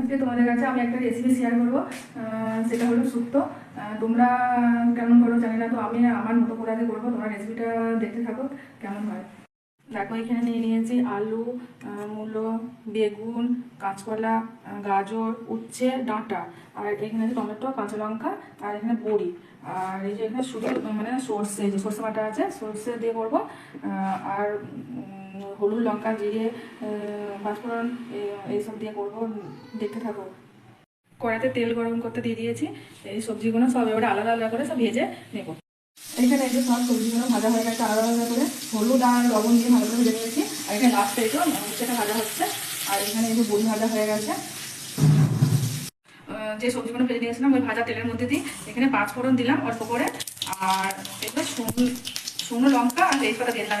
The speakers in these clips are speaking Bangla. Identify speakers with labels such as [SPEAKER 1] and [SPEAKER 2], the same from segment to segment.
[SPEAKER 1] আজকে তোমাদের কাছে আমি একটা রেসিপি শেয়ার করব সেটা হলো শুক্তো। তোমরা কেমন করো জানি না, তো আমি আমার মতো করে আগে করব, তোমরা রেসিপিটা দেখতে থাকো, কেমন হয়। দেখো, এখানে নিয়ে নিয়েছি আলু মূলো, বেগুন, কাঁচকলা গাজর, উচ্ছে, ডাঁটা, আর এখানে আছে টমেটো, কাঁচা লঙ্কা, আর এখানে বড়ি। আর এই যে এখানে শুধু মানে সর্ষে, যে সর্ষে বাটা আছে, সর্ষে দিয়ে করব আর হলুদ, লঙ্কা, জিরে পাঁচফোড়ন এইসব দিয়ে করব দেখতে থাকো। কড়াতে তেল গরম করতে দিয়ে দিয়েছি, এই সবজিগুলো সব এবারে আলাদা আলাদা করে সব ভেজে নেব। এখানে এই যে সব সবজিগুলো ভাজা হয়ে গেছে, আলাদা আলাদা করে হলুদ আর লবণ দিয়ে ভালো করে ভেজে নিয়েছি। আর এখানে লাস্টে তো উচ্ছেটা ভাজা হচ্ছে। আর এখানে এই যে বড়ি ভাজা হয়ে গেছে। যে সবজিগুলো ভেজে নিয়েছিলাম, ওই ভাজা তেলের মধ্যে দিই এখানে পাঁচ ফোড়ন দিলাম অল্প করে। আর এগুলো শুকনো শুকনো লঙ্কা আর তেজপাতা দিয়ে দিলাম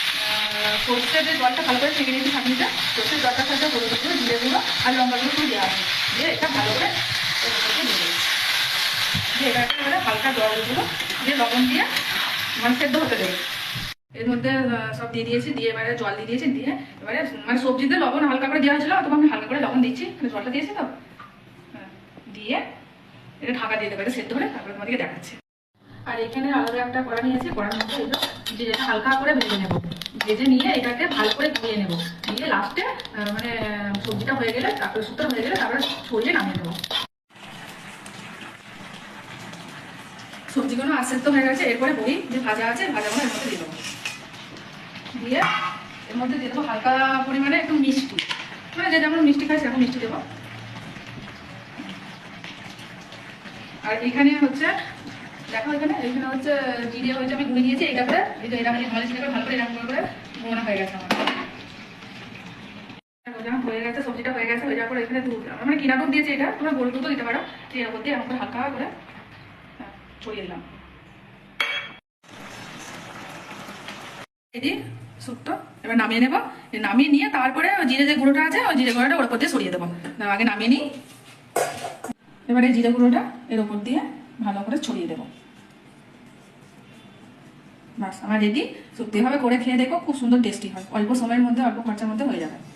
[SPEAKER 1] সর্ষের জলটা ভালো করে ছেঁকে নিয়েছি ছাঁকনিতে সর্ষের জলটার সাথে হলুদ গুঁড়ো জিরে গুঁড়ো আর লঙ্কাগুলো সব দেওয়া আছে দিয়ে এটা ভালো করে দিয়ে এটা একেবারে হালকা জলগুলো দিয়ে লবণ দিয়ে মানে সেদ্ধ হতে দেবে। এর মধ্যে সব দিয়ে দিয়েছি দিয়ে এবারে জল দিয়ে দিয়েছি দিয়ে এবারে মানে সবজিতে লবণ হালকা করে দেওয়া হয়েছিল অথবা আমি হালকা করে লবণ দিচ্ছি মানে জলটা দিয়েছি তো। হ্যাঁ, দিয়ে এটা ঢাকা দিয়ে দেবে সেদ্ধ হলে তারপরে তোমাদেরকে দেখাচ্ছি। আর এখানে আলাদা একটা কড়া নিয়েছি কড়ার মধ্যে জিরেটা হালকা করে ভেজে নেব। ভেজে নিয়ে এটাকে ভালো করে ধুয়ে নেব। দিয়ে লাস্টে মানে সবজিটা হয়ে গেলে, তারপরে শুক্তো হয়ে গেলে তারপরে ছড়িয়ে নামিয়ে দেবো সবজিগুলো আস্তে হয়ে গেছে, এরপরে বড়ি যে ভাজা আছে ভাজাগুলো এর মধ্যে দিয়ে দেবো। দিয়ে এর মধ্যে দিয়ে দেবো হালকা পরিমাণে একটু মিষ্টি। মানে যে যেমন মিষ্টি খাই সেরকম মিষ্টি দেবো। আর এখানে হচ্ছে দেখো এখানে হচ্ছে জিরে হচ্ছে আমি দিয়েছি ভালো করে এরকম করে হয়ে গেছে আমার। হয়ে গেছে সবজিটা হয়ে গেছে দুধ মানে এটা? গরুর দুধও দিতে পারো। করে হ্যাঁ, এবার নামিয়ে নেব। নামিয়ে নিয়ে তারপরে জিরে যে গুঁড়োটা আছে ওই জিরে গুঁড়োটা ওর দিয়ে সরিয়ে দেবো। আগে নামিয়ে নিই। এবারে জিরে গুঁড়োটা এর উপর দিয়ে ভালো করে ছড়িয়ে দেবো। বাস, আমার রেডি। সত্যি ভাবে করে খেয়ে দেখো, খুব সুন্দর টেস্টি হয়। অল্প সময়ের মধ্যে, অল্প খরচার মধ্যে হয়ে যাবে।